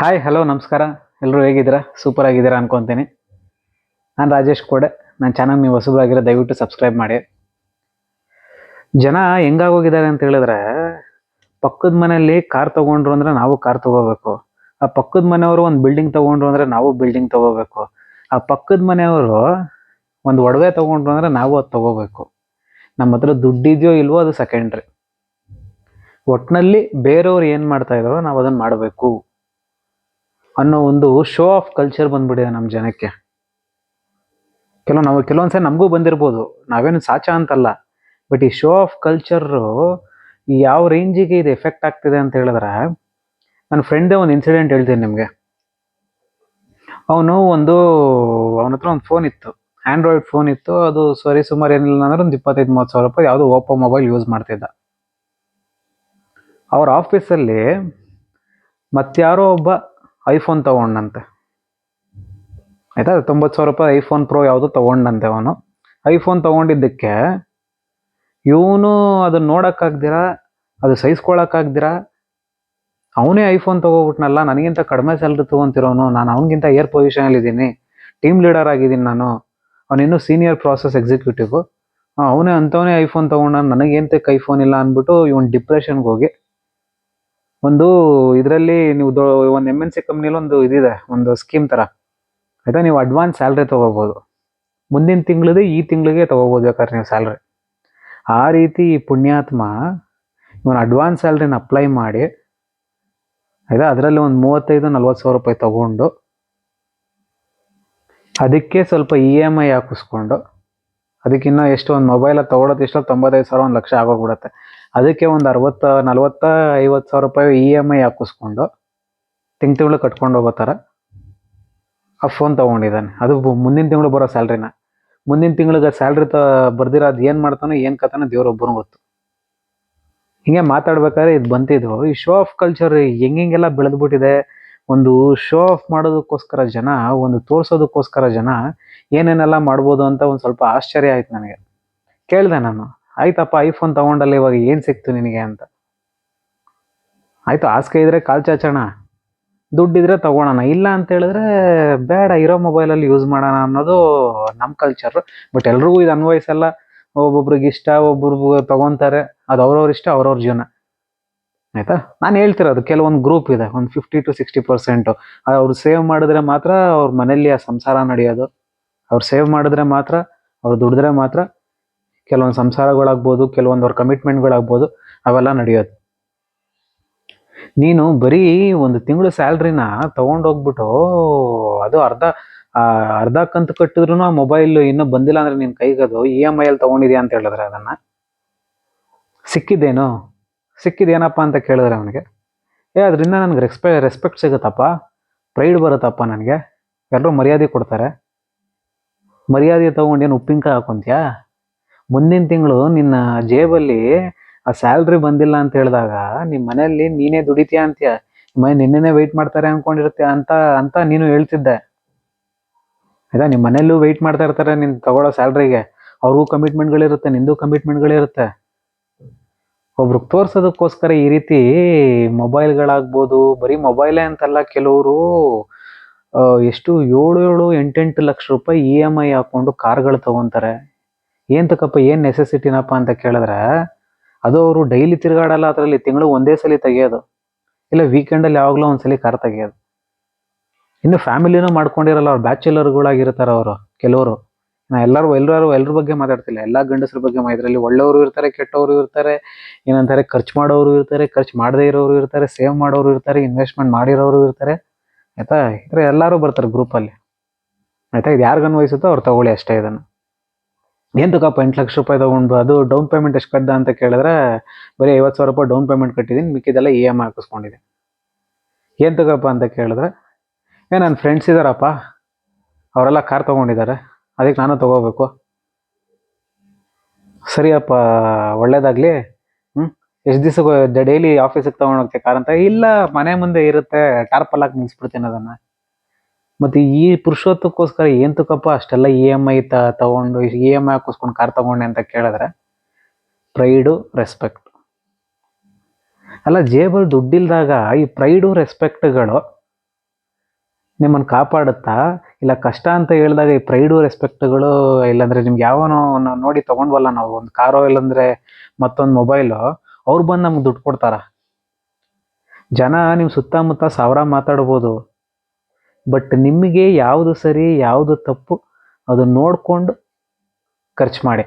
Hi hello ನಮಸ್ಕಾರ. ಎಲ್ಲರೂ ಹೇಗಿದ್ದೀರಾ? ಸೂಪರ್ ಆಗಿದ್ದೀರಾ ಅನ್ಕೊತೀನಿ. ನಾನು ರಾಜೇಶ್ ಕೋಡೆ. ನನ್ನ ಚಾನಲ್ ನೀವು ಹೊಸಬರಾಗಿರೋ ದಯವಿಟ್ಟು ಸಬ್ಸ್ಕ್ರೈಬ್ ಮಾಡಿ. ಜನ ಹೆಂಗಾಗೋಗಿದ್ದಾರೆ ಅಂತ ಹೇಳಿದ್ರೆ, ಪಕ್ಕದ ಮನೆಯಲ್ಲಿ ಕಾರ್ ತಗೊಂಡ್ರು ಅಂದ್ರೆ ನಾವು ಕಾರ್ ತಗೋಬೇಕು. ಆ ಪಕ್ಕದ ಮನೆಯವರು ಒಂದು ಬಿಲ್ಡಿಂಗ್ ತಗೊಂಡ್ರು ಅಂದರೆ ನಾವು ಬಿಲ್ಡಿಂಗ್ ತಗೋಬೇಕು. ಆ ಪಕ್ಕದ ಮನೆಯವರು ಒಂದು ಒಡವೆ ತಗೊಂಡ್ರು ಅಂದ್ರೆ ನಾವು ಅದು ತಗೋಬೇಕು. ನಮ್ಮ ಹತ್ರ ದುಡ್ಡಿದೆಯೋ ಇಲ್ವೋ ಅದು ಸೆಕೆಂಡ್ರಿ ಒಟ್ಟಿನಲ್ಲಿ ಬೇರೆಯವ್ರು ಏನು ಮಾಡ್ತಾ ಇದಾರೋ ನಾವು ಅದನ್ನು ಮಾಡಬೇಕು. ಅನ್ನೋ ಒಂದು ಶೋ ಆಫ್ ಕಲ್ಚರ್ ಬಂದ್ಬಿಟ್ಟಿದೆ ನಮ್ಮ ಜನಕ್ಕೆ. ಕೆಲವು ನಾವು ಕೆಲವೊಂದ್ಸರಿ ನಮಗೂ ಬಂದಿರ್ಬೋದು. ನಾವೇನು ಸಾಚ ಅಂತಲ್ಲ. ಬಟ್ ಈ ಶೋ ಆಫ್ ಕಲ್ಚರು ಯಾವ ರೇಂಜಿಗೆ ಇದು ಎಫೆಕ್ಟ್ ಆಗ್ತಿದೆ ಅಂತ ಹೇಳಿದ್ರೆ ನನ್ನ ಫ್ರೆಂಡೇ ಒಂದು ಇನ್ಸಿಡೆಂಟ್ ಹೇಳ್ತೀನಿ ನಿಮಗೆ. ಅವನು ಒಂದು, ಅವನ ಹತ್ರ ಒಂದು ಫೋನ್ ಇತ್ತು. ಆಂಡ್ರಾಯ್ಡ್ ಫೋನ್ ಇತ್ತು. ಅದು ಸರಿ ಸುಮಾರು ಏನಿಲ್ಲ ಅಂದ್ರೆ ಒಂದು ಇಪ್ಪತ್ತೈದು, ಮೂವತ್ತು ಸಾವಿರ ರೂಪಾಯಿ ಯಾವುದೋ ಓಪೋ ಮೊಬೈಲ್ ಯೂಸ್ ಮಾಡ್ತಿದ್ದ. ಅವ್ರ ಆಫೀಸಲ್ಲಿ ಮತ್ತಾರೋ ಒಬ್ಬ ಐಫೋನ್ ತಗೊಂಡಂತೆ. ಆಯಿತಾ? ತೊಂಬತ್ತು ಸಾವಿರ ರೂಪಾಯಿ ಐಫೋನ್ ಪ್ರೋ ಯಾವುದು ತಗೊಂಡಂತೆ ಅವನು. ಐಫೋನ್ ತಗೊಂಡಿದ್ದಕ್ಕೆ ಇವನು ಅದನ್ನ ನೋಡೋಕ್ಕಾಗ್ದಿರ? ಅದು ಸಹಿಸ್ಕೊಳಕ್ಕಾಗ್ದಿರ? ಅವನೇ ಐಫೋನ್ ತಗೋಬಿಟ್ನಲ್ಲ, ನನಗಿಂತ ಕಡಿಮೆ ಸ್ಯಾಲ್ರಿ ತೊಗೊಂತಿರೋನು, ನಾನು ಅವನಿಗಿಂತ ಏರ್ ಪೊಸಿಷನಲ್ಲಿ ಇದ್ದೀನಿ ಟೀಮ್ ಲೀಡರ್ ಆಗಿದ್ದೀನಿ ನಾನು ಅವನಿನ್ನೂ ಸೀನಿಯರ್ ಪ್ರಾಸೆಸ್ ಎಕ್ಸಿಕ್ಯೂಟಿವ್ ಅವನೇ ಅಂಥವನೇ ಐಫೋನ್ ತೊಗೊಂಡ ನನಗೇಂತಕ್ಕೆ ಐಫೋನ್ ಇಲ್ಲ ಅಂದ್ಬಿಟ್ಟು ಇವನು ಡಿಪ್ರೆಷನ್ಗೆ ಹೋಗಿ ಒಂದು ಇದರಲ್ಲಿ ನೀವು ಒಂದು ಎಂ ಎನ್ ಸಿ ಕಂಪ್ನಿಲಿ ಒಂದು ಇದಿದೆ, ಒಂದು ಸ್ಕೀಮ್ ಥರ ಆಯಿತಾ? ನೀವು ಅಡ್ವಾನ್ಸ್ ಸ್ಯಾಲ್ರಿ ತೊಗೋಬೋದು. ಮುಂದಿನ ತಿಂಗಳದೇ ಈ ತಿಂಗಳಿಗೆ ತೊಗೋಬೋದು ಬೇಕಾದ್ರೆ ನೀವು ಸ್ಯಾಲ್ರಿ ಆ ರೀತಿ ಈ ಪುಣ್ಯಾತ್ಮ ಇವನು ಅಡ್ವಾನ್ಸ್ ಸ್ಯಾಲ್ರಿನ ಅಪ್ಲೈ ಮಾಡಿ, ಆಯಿತಾ? ಅದರಲ್ಲಿ ಒಂದು ಮೂವತ್ತೈದು, ನಲ್ವತ್ತು ಸಾವಿರ ರೂಪಾಯಿ ತಗೊಂಡು, ಅದಕ್ಕೆ ಸ್ವಲ್ಪ ಇ ಎಂ ಐ ಹಾಕಿಸ್ಕೊಂಡು, ಅದಕ್ಕಿನ್ನ ಎಷ್ಟು ಒಂದು ಮೊಬೈಲ್ ತೊಗೊಳೋದು ಎಷ್ಟೋ ತೊಂಬತ್ತೈದು ಸಾವಿರ, ಒಂದು ಲಕ್ಷ ಆಗೋಗ್ಬಿಡುತ್ತೆ. ಅದಕ್ಕೆ ಒಂದು ಅರವತ್ತ, ನಲ್ವತ್ತ ಐವತ್ತು ಸಾವಿರ ರೂಪಾಯಿ ಇ ಎಂ ಐ ಹಾಕಿಸ್ಕೊಂಡು ತಿಂಗ್ ತಿಂಗಳು ಕಟ್ಕೊಂಡು ಹೋಗೋ ಥರ ಆ ಫೋನ್ ತೊಗೊಂಡಿದ್ದಾನೆ. ಅದು ಮುಂದಿನ ತಿಂಗಳು ಬರೋ ಸ್ಯಾಲ್ರಿನ ಮುಂದಿನ ತಿಂಗಳಿಗೆ ಸ್ಯಾಲ್ರಿ ತ ಬರ್ದಿರೋದು ಏನು ಮಾಡ್ತಾನೋ, ಏನು ಕಥನೋ ದೇವ್ರೊಬ್ಬರು ಗೊತ್ತು. ಹಿಂಗೆ ಮಾತಾಡ್ಬೇಕಾದ್ರೆ ಇದು ಬಂತಿದ್ವು. ಈ ಶೋ ಆಫ್ ಕಲ್ಚರ್ ಹೆಂಗೆಲ್ಲ ಬೆಳೆದ್ಬಿಟ್ಟಿದೆ. ಒಂದು ಶೋ ಆಫ್ ಮಾಡೋದಕ್ಕೋಸ್ಕರ ಜನ, ಒಂದು ತೋರಿಸೋದಕ್ಕೋಸ್ಕರ ಜನ ಏನೇನೆಲ್ಲ ಮಾಡ್ಬೋದು ಅಂತ ಒಂದು ಸ್ವಲ್ಪ ಆಶ್ಚರ್ಯ ಆಯ್ತು ನನಗೆ. ಕೇಳಿದೆ ನಾನು. ಆಯ್ತಪ್ಪ ಐಫೋನ್ ತಗೊಂಡಲ್ಲ, ಇವಾಗ ಏನು ಸಿಕ್ತು ನಿನಗೆ? ಅಂತ. ಆಯಿತು ಹಾಸಿಗೆ ಇದ್ರೆ ಕಾಲ್ ಚಾಚೋಣ. ದುಡ್ಡಿದ್ರೆ ತಗೊಳೋಣ. ಇಲ್ಲ ಅಂತ ಹೇಳಿದ್ರೆ ಬೇಡ, ಇರೋ ಮೊಬೈಲಲ್ಲಿ ಯೂಸ್ ಮಾಡೋಣ ಅನ್ನೋದು ನಮ್ಮ ಕಲ್ಚರ್ ಬಟ್ ಎಲ್ರಿಗೂ ಇದು ಅನ್ವಯಿಸಲ್ಲ ಒಬ್ಬೊಬ್ರಿಗೆ ಇಷ್ಟ, ಒಬ್ಬೊಬ್ರು ತಗೊಂತಾರೆ. ಅದು ಅವ್ರವ್ರ ಇಷ್ಟ, ಅವ್ರವ್ರ ಜೀವನ. ಆಯ್ತಾ? ನಾನು ಹೇಳ್ತಿರೋದು, ಕೆಲವೊಂದು ಗ್ರೂಪ್ ಇದೆ, ಒಂದು ಫಿಫ್ಟಿ ಟು ಸಿಕ್ಸ್ಟಿ ಪರ್ಸೆಂಟು ಅವ್ರು ಸೇವ್ ಮಾಡಿದ್ರೆ ಮಾತ್ರ ಅವ್ರ ಮನೇಲಿ ಆ ಸಂಸಾರ ನಡೆಯೋದು. ಅವ್ರು ಸೇವ್ ಮಾಡಿದ್ರೆ ಮಾತ್ರ, ಅವ್ರು ದುಡಿದ್ರೆ ಮಾತ್ರ ಕೆಲವೊಂದು ಸಂಸಾರಗಳಾಗ್ಬೋದು, ಕೆಲವೊಂದು ಅವ್ರ ಕಮಿಟ್ಮೆಂಟ್ಗಳಾಗ್ಬೋದು ಅವೆಲ್ಲ ನಡೆಯೋದು. ನೀನು ಬರೀ ಒಂದು ತಿಂಗಳು ಸ್ಯಾಲ್ರಿನ ತಗೊಂಡೋಗ್ಬಿಟ್ಟು ಅದು ಅರ್ಧ ಅರ್ಧ ಕಂತು ಕಟ್ಟಿದ್ರು ಆ ಮೊಬೈಲ್ ಇನ್ನೂ ಬಂದಿಲ್ಲ ಅಂದ್ರೆ ನಿನ್ನ ಕೈಗೆ ಅದು ಇ ಎಂ ಐ ಅಲ್ಲಿ ತಗೊಂಡಿದ್ಯಾ ಅಂತ ಹೇಳಿದ್ರೆ ಅದನ್ನ? ಸಿಕ್ಕಿದ್ದೇನು? ಸಿಕ್ಕಿದೇನಪ್ಪ ಅಂತ ಕೇಳಿದ್ರೆ ಅವನಿಗೆ, ಏ, ಅದರಿಂದ ನನಗೆ ರೆಸ್ಪೆ ರೆಸ್ಪೆಕ್ಟ್ ಸಿಗುತ್ತಪ್ಪ. ಪ್ರೈಡ್ ಬರುತ್ತಪ್ಪ ನನಗೆ. ಎಲ್ಲರೂ ಮರ್ಯಾದೆ ಕೊಡ್ತಾರೆ. ಮರ್ಯಾದೆ ತಗೊಂಡೇನು ಉಪ್ಪಿನಕಾಯಿ ಹಾಕೊಂತ್ಯಾ? ಮುಂದಿನ ತಿಂಗಳು ನಿನ್ನ ಜೇಬಲ್ಲಿ ಆ ಸ್ಯಾಲ್ರಿ ಬಂದಿಲ್ಲ ಅಂತ ಹೇಳಿದಾಗ ನಿಮ್ಮ ಮನೆಯಲ್ಲಿ ನೀನೇ ದುಡಿತೀಯ ಅಂತೀಯ? ಮನೆ ನಿನ್ನೆ ವೆಯ್ಟ್ ಮಾಡ್ತಾರೆ ಅನ್ಕೊಂಡಿರುತ್ತೆ ಅಂತ ಅಂತ ನೀನು ಹೇಳ್ತಿದ್ದೆ. ಆಯ್ತಾ? ನಿಮ್ಮ ಮನೆಯಲ್ಲೂ ವೆಯ್ಟ್ ಮಾಡ್ತಾ ಇರ್ತಾರೆ ನೀನು ತಗೊಳ್ಳೋ ಸ್ಯಾಲ್ರಿಗೆ ಅವ್ರಿಗೂ ಕಮಿಟ್ಮೆಂಟ್ಗಳಿರುತ್ತೆ ನಿಂದು ಕಮಿಟ್ಮೆಂಟ್ಗಳಿರುತ್ತೆ ಒಬ್ರಿಗೆ ತೋರ್ಸೋದಕ್ಕೋಸ್ಕರ ಈ ರೀತಿ ಮೊಬೈಲ್ಗಳಾಗ್ಬೋದು ಬರೀ ಮೊಬೈಲೇ ಅಂತಲ್ಲ ಕೆಲವರು ಎಷ್ಟು ಏಳು ಏಳು ಎಂಟೆಂಟು ಲಕ್ಷ ರೂಪಾಯಿ ಇ ಎಂ ಐ ಹಾಕೊಂಡು ಕಾರ್ಗಳು ತಗೊಂತಾರೆ. ಏಂತಕ್ಕಪ್ಪ ಏನು ನೆಸೆಸಿಟಿನಪ್ಪ ಅಂತ ಕೇಳಿದ್ರೆ, ಅದು ಅವರು ಡೈಲಿ ತಿರುಗಾಡಲ್ಲ ಅದರಲ್ಲಿ, ತಿಂಗಳು ಒಂದೇ ಸಲ ತೆಗೆಯೋದು. ಇಲ್ಲ ವೀಕೆಂಡಲ್ಲಿ ಯಾವಾಗಲೂ ಒಂದ್ಸಲಿ ಕಾರ್ ತೆಗೆಯೋದು. ಇನ್ನು ಫ್ಯಾಮಿಲಿನೂ ಮಾಡ್ಕೊಂಡಿರಲ್ಲ, ಅವ್ರು ಬ್ಯಾಚುಲರ್ಗಳಾಗಿರ್ತಾರೆ ಅವರು, ಕೆಲವರು. ನಾ ಎಲ್ಲರೂ ಎಲ್ಲರೂ ಎಲ್ಲರ ಬಗ್ಗೆ ಮಾತಾಡ್ತಿಲ್ಲ. ಎಲ್ಲ ಗಂಡಸರ ಬಗ್ಗೆ ಇದರಲ್ಲಿ ಒಳ್ಳೆಯವರು ಇರ್ತಾರೆ, ಕೆಟ್ಟವರು ಇರ್ತಾರೆ, ಏನಂತಾರೆ, ಖರ್ಚು ಮಾಡೋರು ಇರ್ತಾರೆ, ಖರ್ಚು ಮಾಡದೇ ಇರೋರು ಇರ್ತಾರೆ ಸೇವ್ ಮಾಡೋರು ಇರ್ತಾರೆ ಇನ್ವೆಸ್ಟ್ಮೆಂಟ್ ಮಾಡಿರೋರು ಇರ್ತಾರೆ. ಆಯ್ತಾ? ಇದ್ರೆ ಎಲ್ಲರೂ ಬರ್ತಾರೆ ಗ್ರೂಪಲ್ಲಿ ಆಯ್ತಾ? ಇದು ಯಾರಿಗನ್ವಯಿಸುತ್ತೋ ಅವ್ರು ತಗೊಳ್ಳಿ ಅಷ್ಟೇ ಇದನ್ನು. ಎಂತಕ್ಕಪ್ಪ ಎಂಟು ಲಕ್ಷ ರೂಪಾಯಿ ತಗೊಂಡು ಅದು ಡೌನ್ ಪೇಮೆಂಟ್ ಎಷ್ಟು ಕಟ್ಟ್ದ ಅಂತ ಕೇಳಿದ್ರೆ ಬರೀ ಐವತ್ತು ಸಾವಿರ ರೂಪಾಯಿ ಡೌನ್ ಪೇಮೆಂಟ್ ಕಟ್ಟಿದ್ದೀನಿ ಮಿಕ್ಕಿದೆಲ್ಲ ಇ ಎಂ ಐ ಏನು ಅಂತ ಕೇಳಿದ್ರೆ, ಏ ನನ್ನ ಫ್ರೆಂಡ್ಸ್ ಇದ್ದಾರಪ್ಪ ಅವರೆಲ್ಲ ಕಾರ್ ತೊಗೊಂಡಿದ್ದಾರೆ, ಅದಕ್ಕೆ ನಾನು ತಗೋಬೇಕು. ಸರಿಯಪ್ಪ, ಒಳ್ಳೇದಾಗಲಿ ಹ್ಞೂ ಎಷ್ಟು ದಿವಸ ಡೈಲಿ ಆಫೀಸಿಗೆ ತೊಗೊಂಡೋಗ್ತೀಯ ಕಾರ್ ಅಂತ? ಇಲ್ಲ, ಮನೆ ಮುಂದೆ ಇರುತ್ತೆ ಟಾರ್ಪಲ್ ಹಾಕಿ ನಿಲ್ಲಿಸ್ಬಿಡ್ತೀನಿ ಅದನ್ನು. ಮತ್ತು ಈ ಪುರುಷೋತ್ವಕ್ಕೋಸ್ಕರ ಏನು ತಕ್ಕಪ್ಪ ಅಷ್ಟೆಲ್ಲ ಇ ಎಂ ಐ ತ ತಗೊಂಡು ಇ ಎಂ ಐ ಹಾಕಿಸ್ಕೊಂಡು ಕಾರ್ ತಗೊಂಡೆ ಅಂತ ಕೇಳಿದ್ರೆ ಪ್ರೈಡು ರೆಸ್ಪೆಕ್ಟ್ ಅಲ್ಲ ಜೇಬಲ್ಲಿ ದುಡ್ಡಿಲ್ದಾಗ ಈ ಪ್ರೈಡು ರೆಸ್ಪೆಕ್ಟ್ಗಳು ನಿಮ್ಮನ್ನು ಕಾಪಾಡುತ್ತಾ? ಇಲ್ಲ, ಕಷ್ಟ ಅಂತ ಹೇಳಿದಾಗ ಈ ಪ್ರೈಡು ರೆಸ್ಪೆಕ್ಟ್ಗಳು ಇಲ್ಲಾಂದ್ರೆ ನಿಮ್ಗೆ ಯಾವನೋ ನೋಡಿ ತೊಗೊಂಡ್ವಲ್ಲ ನಾವು? ಒಂದು ಕಾರೋ ಇಲ್ಲಾಂದ್ರೆ ಮತ್ತೊಂದು ಮೊಬೈಲು? ಅವ್ರು ಬಂದು ನಮ್ಗೆ ದುಡ್ಡು ಕೊಡ್ತಾರ. ಜನ ನಿಮ್ಮ ಸುತ್ತಮುತ್ತ ಸಾವಿರ ಮಾತಾಡ್ಬೋದು. ಬಟ್ ನಿಮಗೆ ಯಾವುದು ಸರಿ, ಯಾವುದು ತಪ್ಪು, ಅದನ್ನ ನೋಡಿಕೊಂಡು ಖರ್ಚು ಮಾಡಿ.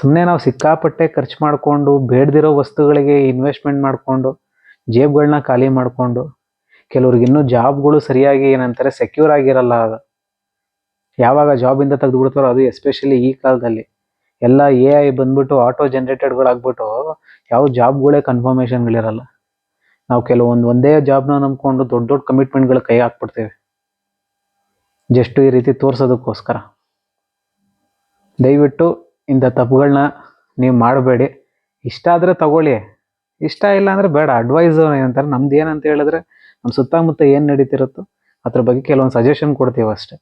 ಸುಮ್ಮನೆ ನಾವು ಸಿಕ್ಕಾಪಟ್ಟೆ ಖರ್ಚು ಮಾಡಿಕೊಂಡು, ಬೇಡದಿರೋ ವಸ್ತುಗಳಿಗೆ ಇನ್ವೆಸ್ಟ್ಮೆಂಟ್ ಮಾಡಿಕೊಂಡು ಜೇಬ್ಗಳನ್ನ ಖಾಲಿ ಮಾಡಿಕೊಂಡು, ಕೆಲವ್ರಿಗೆ ಇನ್ನೂ ಜಾಬ್ಗಳು ಸರಿಯಾಗಿ ಏನಂತಾರೆ ಸೆಕ್ಯೂರ್ ಆಗಿರಲ್ಲ ಅದು. ಯಾವಾಗ ಜಾಬಿಂದ ತೆಗೆದುಬಿಡ್ತಾರೋ ಅದು ಎಸ್ಪೆಷಲಿ ಈ ಕಾಲದಲ್ಲಿ. ಎಲ್ಲ ಎ ಐ ಬಂದ್ಬಿಟ್ಟು ಆಟೋ ಜನ್ರೇಟೆಡ್ಗಳಾಗ್ಬಿಟ್ಟು ಯಾವ ಜಾಬ್ಗಳೇ ಕನ್ಫರ್ಮೇಷನ್ಗಳಿರಲ್ಲ ನಾವು ಕೆಲವೊಂದು ಒಂದೇ ಜಾಬ್ನ ನಂಬ್ಕೊಂಡು ದೊಡ್ಡ ದೊಡ್ಡ ಕಮಿಟ್ಮೆಂಟ್ಗಳು ಕೈ ಹಾಕ್ಬಿಡ್ತೇವೆ. ಜಸ್ಟ್ ಈ ರೀತಿ ತೋರಿಸೋದಕ್ಕೋಸ್ಕರ. ದಯವಿಟ್ಟು ಇಂಥ ತಪ್ಪುಗಳನ್ನ ನೀವು ಮಾಡಬೇಡಿ. ಇಷ್ಟ ಆದರೆ ತಗೊಳ್ಳಿ. ಇಷ್ಟ ಇಲ್ಲ ಅಂದರೆ ಬೇಡ. ಅಡ್ವೈಸ್ ಏನಂತಾರೆ, ನಮ್ದು ಏನಂತ ಹೇಳಿದ್ರೆ ನಮ್ಮ ಸುತ್ತಮುತ್ತ ಏನು ನಡೀತಿರುತ್ತೋ ಅದ್ರ ಬಗ್ಗೆ ಕೆಲವೊಂದು ಸಜೆಷನ್ ಕೊಡ್ತೀವಿ ಅಷ್ಟೇ.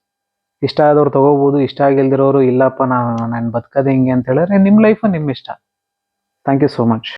ಇಷ್ಟ ಆದವ್ರು ತೊಗೋಬೋದು, ಇಷ್ಟ ಆಗಿಲ್ದಿರೋರು ಇಲ್ಲಪ್ಪ ನಾನು ನಾನು ಬದುಕೋದು ಹಿಂಗೆ ಅಂತ ಹೇಳಿದ್ರೆ ನಿಮ್ಮ ಲೈಫು ನಿಮ್ಮ ಇಷ್ಟ. Thank you so much